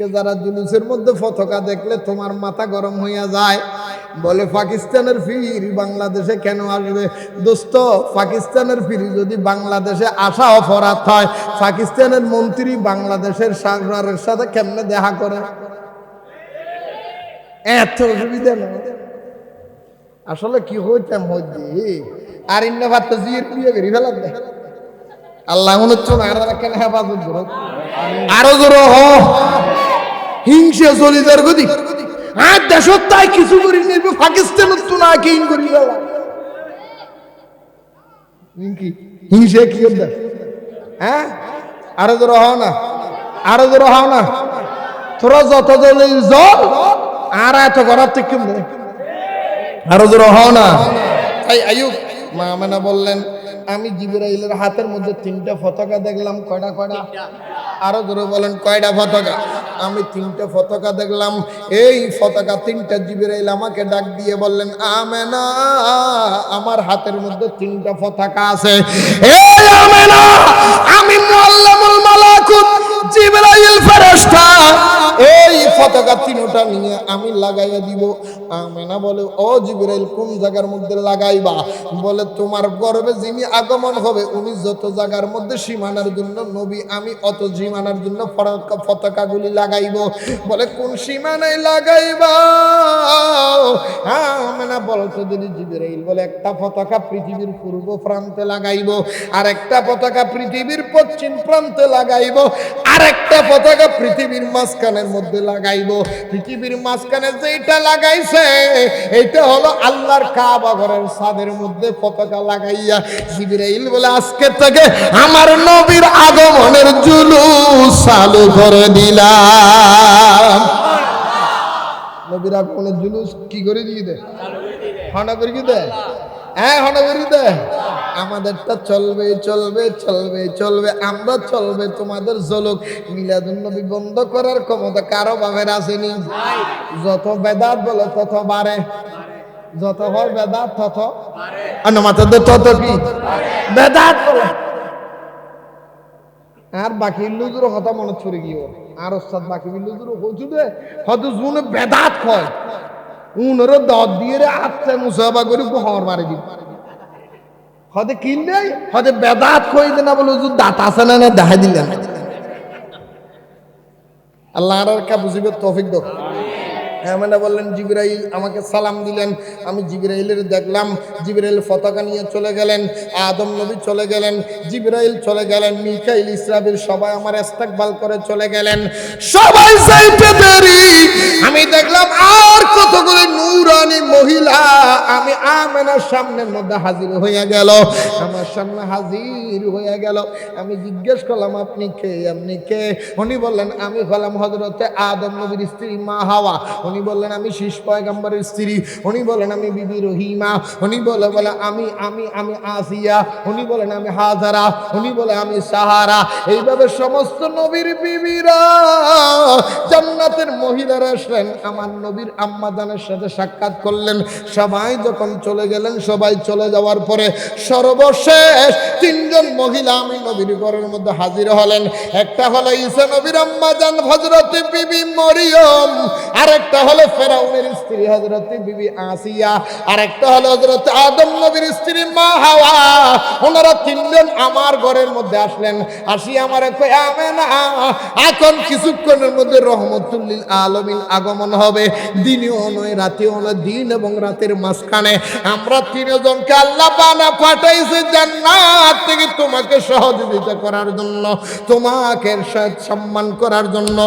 আজকে যারা জুলুসের মধ্যে পতাকা দেখলে তোমার মাথা গরম হইয়া যায়, বলে পাকিস্তানের ফির বাংলাদেশে কেন আসবে? দোস্ত, পাকিস্তানের ফির যদি বাংলাদেশে আসা অপরাধ হয়, পাকিস্তানের মন্ত্রী বাংলাদেশের সরকারের সাথে কেমনে দেখা করে? এত অসুবিধা না। আসলে কি হইতাম হইতে আর ইন্না ভাত জিয়ে দিয়ে বেরিয়ে ফেলাম দেখ আল্লাহ মনে হচ্ছে আরও জোর। হ হিংসে চলিদার গদি। আর দেশত তাই কিছু করি নেবে তো না কিন করি কি? কি হ্যাঁ? আরও জোর হও না। আরও জোর হও না। তোরা যত জলে, আর এত করার থেকে আরও জোর হও না। তাই আয়ুব মা বললেন, আমি জিবরাইলের হাতের মধ্যে তিনটা পতাকা দেখলাম, কয়টা কয়টা? আরও জোরে বলেন, কয়টা পতাকা আমি তিনটা পতাকা দেখলাম, এই পতাকা তিনটা জিবরাইল আমাকে ডাক দিয়ে বললেন, আমেনা, আমার হাতের মধ্যে তিনটা পতাকা আছে। আমেনা, আমি এই পতাকা তিনটা নিয়ে আমি লাগাইয়া দিব। আমেনা বলে, ও জিবরাইল, কোন জায়গার মধ্যে লাগাইবা? বলে, তোমার গর্বে যিনি আগমন হবে, উনি যত জায়গার মধ্যে সীমানার জন্য নবী, আমি অত সীমানার জন্য পতাকাগুলি লাগাইব। বলে, কোন সীমানায় লাগাইবা? আমেনা বলতো যদি জিবরাইল বলে, একটা পতাকা পৃথিবীর পূর্ব প্রান্তে লাগাইব আর একটা পতাকা পৃথিবীর পশ্চিম প্রান্তে লাগাইব আর একটা পতাকা পৃথিবীর মাঝখানের মধ্যে লাগাইব। পৃথিবীর মাঝখানে যেটা লাগাইছে এটা হলো আল্লাহর কাবা ঘরের ছাদের মধ্যে পতাকা লাগাইয়া জিবরাইল বলে, আজকে থেকে আমার নবীর আগমনের জুলুস চালু করে দিলাম। নবীর আগমনের জুলুস কি করে দিয়ে দেয়? হনা করে কি দেয়? হ্যাঁ আমাদেরটা চলবে চলবে চলবে চলবে। আমরা চলবে তোমাদের বন্ধ করার ক্ষমতা কারও বাবের আসেনি। যত বেদাত বলে তত বাড়ে। যত হয় বেদাত তত তত কি? বেদাত বলে। আর বাকি লুজুর কথা মনে ছড়ে গিয়ে আর ওস্তাদ বাকি লুজুর হচ্ছে হয়তো জুনে বেদাত হয় উনারও দর দিয়ে রে আচ্ছা মুসাফা করে হর মারে দিব হতে কিনলে হতে বেদাত কই না বলে হুজুর দাঁত আছে না দেখা দিলেন। আল্লাহ আর কা বুঝিবে তফিক দাও। এমন বললেন, জিবরাইল আমাকে সালাম দিলেন। আমি জিবরাইলের দেখলাম, জিবরাইল ফতাকা নিয়ে চলে গেলেন, আদম নবী চলে গেলেন, জিবরাইল চলে গেলেন, মিকাইল ইসরাবিল সবাই আমার ইস্তেকবাল করে চলে গেলেন। সবাই যাইতে দেরি। আমি দেখলাম আর কতগুলো নূরানি মহিলা আমি আমেনার সামনের মধ্যে হাজির হয়ে গেল। আমার সামনে হাজির হয়ে গেল। আমি জিজ্ঞেস করলাম, আপনি কে? আপনি কে? উনি বললেন, আমি হলাম হজরতে আদম নবীর স্ত্রী মা হাওয়া। উনি বললেন, আমি শীষ পয়গাম্বরের স্ত্রী। উনি বলেন আমি বিবি রহিমা। উনি বলে বলে, আমি আমি আমি আসিয়া। উনি বলেন, আমি হাজারা। উনি বলে, আমি সাহারা। এইভাবে সমস্ত নবীর বিবিরা জান্নাতের মহিলারা আসলেন। আমার নবীর আম্মাদানের সাথে সাক্ষাৎ করলেন। সবাই যখন চলে গেলেন, সবাই চলে যাওয়ার পরে সর্বশেষ তিনজন মহিলা আমি নবীর ঘরের মধ্যে হাজির হলেন। একটা হলো ঈসা নবীর আম্মাজান হজরত বিবি মরিয়ম। আর একটা হলো ফেরাউনের স্ত্রী হজরত বিবি আসিয়া। আর একটা হলো হজরত আদম নবীর স্ত্রী, মা হাওয়া। ওনারা তিনজন আমার ঘরের মধ্যে আসলেন। আসি আমার এখন কিছুক্ষণের মধ্যে রহমতুল্লিল আলমিন আগমন হবে। দিনেও নয়, রাতেও নয়, দিন এবং রাতের মাঝখানে। আমরা তিনজনকে আল্লাহ বানা পাঠাইছে জান্নাত থেকে তোমাকে সহযোগিতা করার জন্য, তোমাকে সম্মান করার জন্য,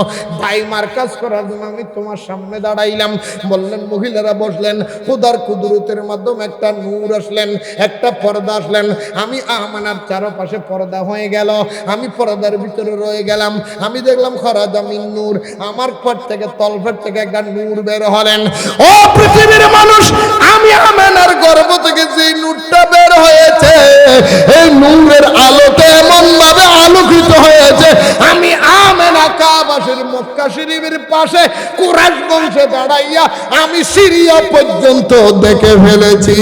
ভাই মার্কাজ করার জন্য আমি তোমার সামনে দাঁড়াইলাম। বললেন, মহিলারা বসলেন, খুদার কুদরতের মাধ্যমে একটা নূর আসলেন, একটা পর্দা আসলেন। আমি আমানার চারপাশে পর্দা হয়ে গেল, আমি পর্দার ভিতরে রয়ে গেলাম। আমি দেখলাম খরাজামিন নূর, আমার পর থেকে তলফের থেকে একটা নূর বের হলেন। ও পৃথিবীর মানুষ আমি আমেনার গর্ভ থেকে যে নূরটা বের হয়েছে, এই নূরের আলোতে এমন ভাবে আলোকিত হয়েছে, আমি আমেনা কাবাসের মক্কা শরীফের পাশে কুরাশ বংশে দাঁড়াইয়া আমি সিরিয়া পর্যন্ত দেখে ফেলেছি।